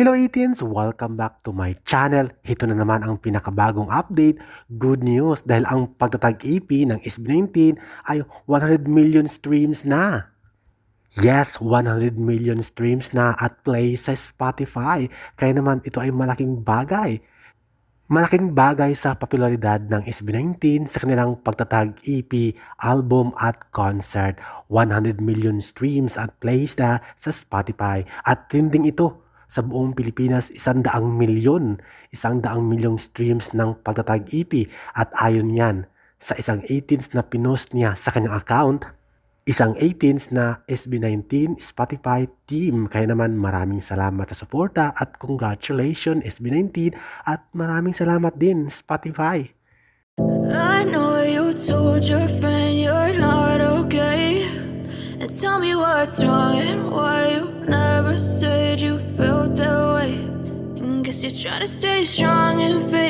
Hello 18s! Welcome back to my channel. Ito na naman ang pinakabagong update. Good news dahil ang pagtatag EP ng SB19 ay 100 million streams na. Yes, 100 million streams na at play sa Spotify. Kaya naman ito ay malaking bagay. Malaking bagay sa popularidad ng SB19 sa kanilang pagtatag EP, album at concert. 100 million streams at plays na sa Spotify at trending ito sa buong Pilipinas isang daang milyon, isang daang milyong streams ng pagtatag EP at ayon yan sa isang 18s na pinost niya sa kanyang account, isang 18s na SB19 Spotify team. Kaya naman maraming salamat sa suporta at congratulations SB19 at maraming salamat din Spotify. I know you told your friend you're not okay. And tell me what's wrong and why you try to stay strong and face.